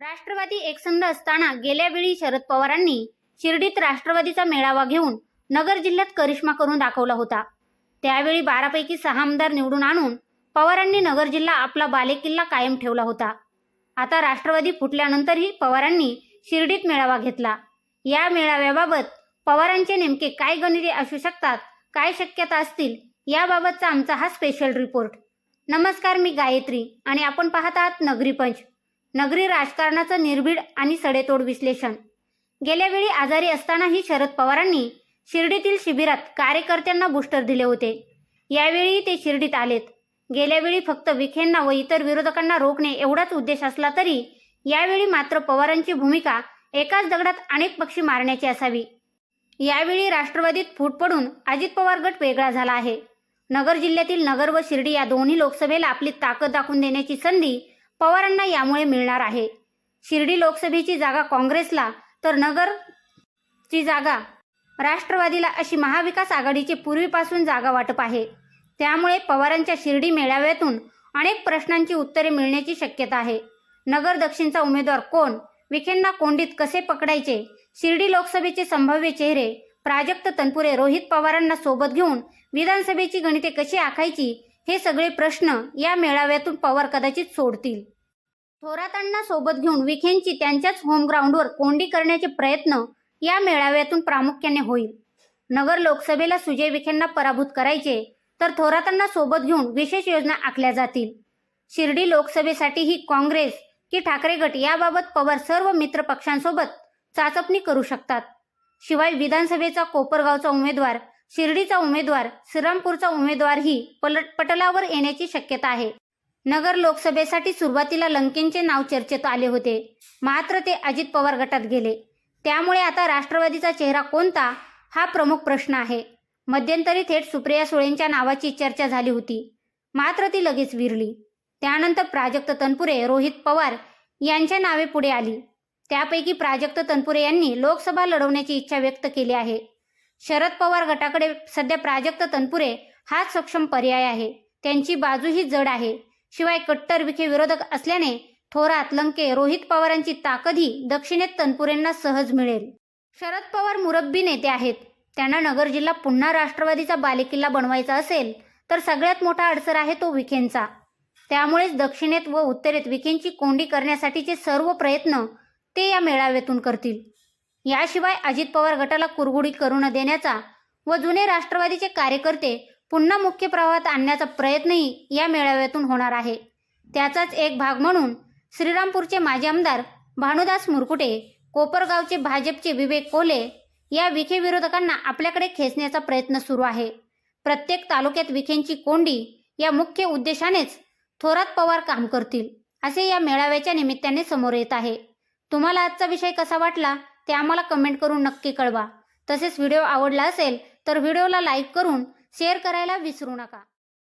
राष्ट्रवादी एकसंध असताना गेल्या वेळी शरद पवारांनी शिर्डीत राष्ट्रवादीचा मेळावा घेऊन नगर जिल्ह्यात करिश्मा करून दाखवला होता. त्यावेळी बारापैकी सहा आमदार निवडून आणून पवारांनी नगर जिल्हा आपला बालेकिल्ला कायम ठेवला होता. आता राष्ट्रवादी फुटल्यानंतरही पवारांनी शिर्डीत मेळावा घेतला. या मेळाव्याबाबत पवारांचे नेमके काय गणिते असू शकतात काय शक्यता असतील याबाबतचा आमचा हा स्पेशल रिपोर्ट नमस्कार मी गायत्री आणि आपण पाहत आहात नगरी पंच. नगरी राजकारणाचं निर्भीड आणि सडेतोड विश्लेषण. गेल्या वेळी आजारी असतानाही शरद पवारांनी शिर्डीतील शिबिरात कार्यकर्त्यांना बूस्टर दिले होते. यावेळी ते शिर्डीत आलेत. गेल्या वेळी फक्त विखेंना व इतर विरोधकांना रोखणे एवढाच उद्देश असला तरी यावेळी मात्र पवारांची भूमिका एकाच दगडात अनेक पक्षी मारण्याची असावी. यावेळी राष्ट्रवादीत फूट पडून अजित पवार गट वेगळा झाला आहे. नगर जिल्ह्यातील नगर व शिर्डी या दोन्ही लोकसभेला आपली ताकद दाखवून देण्याची संधी पवारांना यामुळे मिळणार आहे. शिर्डी लोकसभेची जागा काँग्रेसला तर नगरची जागा राष्ट्रवादीला अशी महाविकास आघाडीची पूर्वीपासून जागा वाटप आहे. त्यामुळे पवारांच्या शिर्डी मेळाव्यातून अनेक प्रश्नांची उत्तरे मिळण्याची शक्यता आहे. नगर दक्षिणचा उमेदवार कोण? विखेंना कोंडीत कसे पकडायचे? शिर्डी लोकसभेचे संभाव्य चेहरे प्राजक्त तनपुरे रोहित पवारांना सोबत घेऊन विधानसभेची गणिते कशी आखायची? हे सगळे प्रश्न या मेळाव्यातून पवार कदाचित सोडतील. थोरातांना सोबत घेऊन विखेंची त्यांच्याच होमग्राऊंडवर कोंडी करण्याचे प्रयत्न या मेळाव्यातून प्रामुख्याने होईल. नगर लोकसभेला सुजय विखेंना पराभूत करायचे तर थोरातांना सोबत घेऊन विशेष योजना आखल्या जातील. शिर्डी लोकसभेसाठीही काँग्रेस की ठाकरे गट याबाबत पवार सर्व मित्र पक्षांसोबत चाचपणी करू शकतात. शिवाय विधानसभेचा कोपरगावचा उमेदवार शिर्डीचा उमेदवार श्रीरामपूरचा उमेदवारही पलट पटलावर येण्याची शक्यता आहे. नगर लोकसभेसाठी सुरुवातीला लंकेंचे नाव चर्चेत आले होते. मात्र ते अजित पवार गटात गेले. त्यामुळे आता राष्ट्रवादीचा चेहरा कोणता हा प्रमुख प्रश्न आहे. मध्यंतरी थेट सुप्रिया सुळेंच्या नावाची चर्चा झाली होती. मात्र ती लगेच विरली. त्यानंतर प्राजक्त तनपुरे रोहित पवार यांच्या नावे पुढे आली. त्यापैकी प्राजक्त तनपुरे यांनी लोकसभा लढवण्याची इच्छा व्यक्त केली आहे. शरद पवार गटाकडे सध्या प्राजक्त तनपुरे हाच सक्षम पर्याय आहे. त्यांची बाजूही जड आहे. शिवाय कट्टर विखे विरोधक असल्याने थोरात लंके रोहित पवारांची ताकदही दक्षिणेत तनपुरेंना सहज मिळेल. शरद पवार मुरब्बी नेते आहेत. त्यांना नगर जिल्हा पुन्हा राष्ट्रवादीचा बालेकिल्ला बनवायचा असेल तर सगळ्यात मोठा अडसर आहे तो विखेंचा. त्यामुळेच दक्षिणेत व उत्तरेत विखेंची कोंडी करण्यासाठीचे सर्व प्रयत्न ते या मेळाव्यातून करतील. याशिवाय अजित पवार गटाला कुरगुडी करू न देण्याचा व जुने राष्ट्रवादीचे कार्यकर्ते पुन्हा मुख्य प्रवाहात आणण्याचा प्रयत्नही या मेळाव्यातून होणार आहे. त्याचाच एक भाग म्हणून श्रीरामपूरचे माजी आमदार भानुदास मुरकुटे कोपरगावचे भाजपचे विवेक कोले या विखे विरोधकांना आपल्याकडे खेचण्याचा प्रयत्न सुरू आहे. प्रत्येक तालुक्यात विखेंची कोंडी या मुख्य उद्देशानेच थोरात पवार काम करतील असे या मेळाव्याच्या निमित्ताने समोर येत आहे. तुम्हाला आजचा विषय कसा वाटला? ते आम्हाला कमेंट करून नक्की कळवा. तसेच व्हिडिओ आवडला असेल तर व्हिडिओला लाईक करून शेअर करायला विसरू नका.